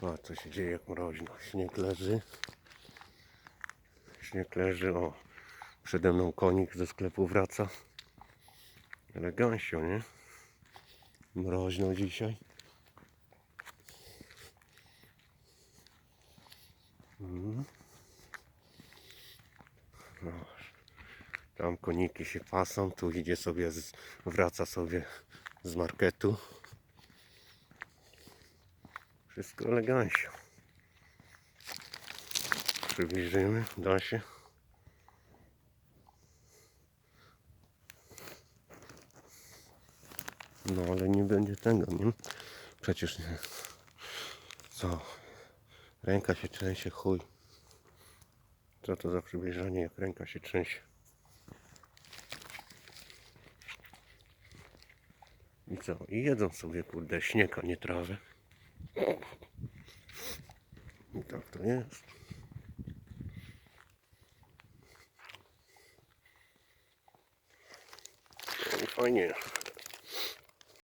O, co się dzieje jak mroźno. Śnieg leży. Śnieg leży, o. Przede mną konik ze sklepu wraca. Elegancio, nie? Mroźno dzisiaj. Mhm. No, Tam koniki się pasą, tu idzie sobie, z, wraca sobie z marketu. Wszystko elegancio. Przybliżymy, da się. No ale nie będzie tego, nie? Przecież nie. Co? Ręka się trzęsie, chuj. Co to za przybliżanie, jak ręka się trzęsie? I co? I jedzą sobie, kurde, śnieg, a nie trawę. I tak to jest. No Fajnie.